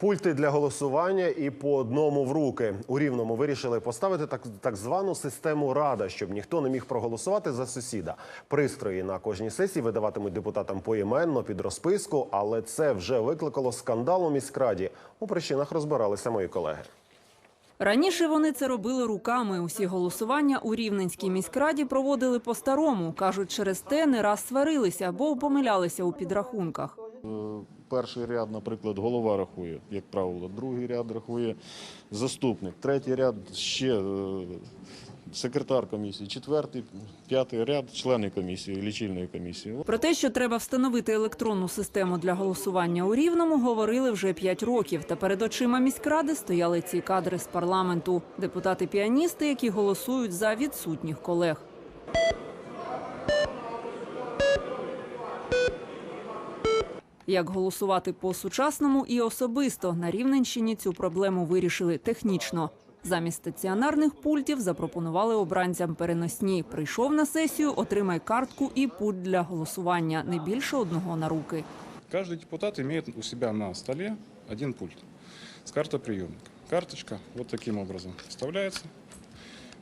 Пульти для голосування і по одному в руки. У Рівному вирішили поставити так, так звану систему Рада, щоб ніхто не міг проголосувати за сусіда. Пристрої на кожній сесії видаватимуть депутатам поіменно під розписку, але це вже викликало скандал у міськраді. У причинах розбиралися мої колеги. Раніше вони це робили руками. Усі голосування у Рівненській міськраді проводили по-старому. Кажуть, через те не раз сварилися, бо помилялися у підрахунках. Е, Перший ряд, наприклад, голова рахує, як правило, другий ряд рахує заступник, третій ряд ще е, секретар комісії, четвертий, п'ятий ряд члени комісії, лічильної комісії. Про те, що треба встановити електронну систему для голосування у Рівному, говорили вже п'ять років. Та перед очима міськради стояли ці кадри з парламенту. Депутати-піаністи, які голосують за відсутніх колег. Як голосувати по-сучасному і особисто на Рівненщині цю проблему вирішили технічно. Замість стаціонарних пультів запропонували обранцям переносні. Прийшов на сесію, отримай картку і пульт для голосування. Не більше одного на руки. Каждый депутат имеет у себя на столе один пульт с картоприемника. Карточка вот таким образом вставляется.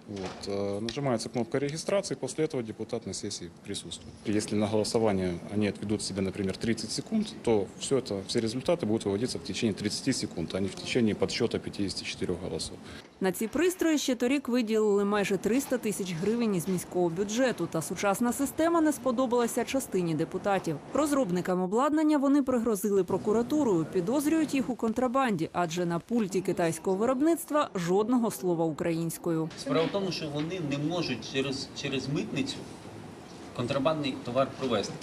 Вот, э, нажимается кнопка регистрации, после этого депутат на сессии присутствует. Если на голосование они отведут себе, например, 30 секунд, то все, это, все результаты будут выводиться в течение 30 секунд, а не в течение подсчета 54 голосов. На ці пристрої ще торік виділили майже 300 тисяч гривень із міського бюджету. Та сучасна система не сподобалася частині депутатів. Розробникам обладнання вони пригрозили прокуратурою. Підозрюють їх у контрабанді, адже на пульті китайського виробництва жодного слова українською. Справа в тому, що вони не можуть через, через митницю контрабандний товар провести.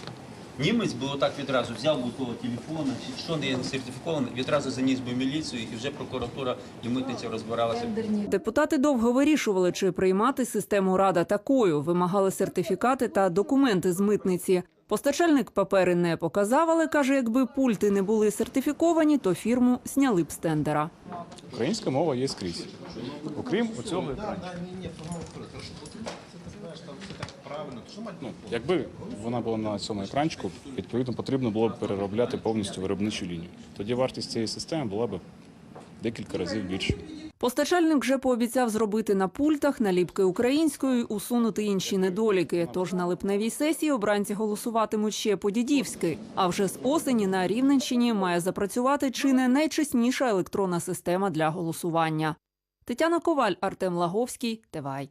Німець би отак відразу взяв у того телефона, що не сертифіковане, відразу заніс би міліцію, і вже прокуратура і митниця розбиралася. Депутати довго вирішували, чи приймати систему рада такою. Вимагали сертифікати та документи з митниці. Постачальник папери не показав, але каже, якби пульти не були сертифіковані, то фірму зняли б з тендера. Українська мова є скрізь. Окрім оцього екрану. Ну, якби вона була на цьому екранчику, відповідно потрібно було б переробляти повністю виробничу лінію. Тоді вартість цієї системи була б декілька разів більше. Постачальник вже пообіцяв зробити на пультах наліпки українською усунути інші недоліки. Тож на липневій сесії обранці голосуватимуть ще по-дідівськи. А вже з осені на Рівненщині має запрацювати чи не найчесніша електронна система для голосування. Тетяна Коваль, Артем Лаговський, Тевай.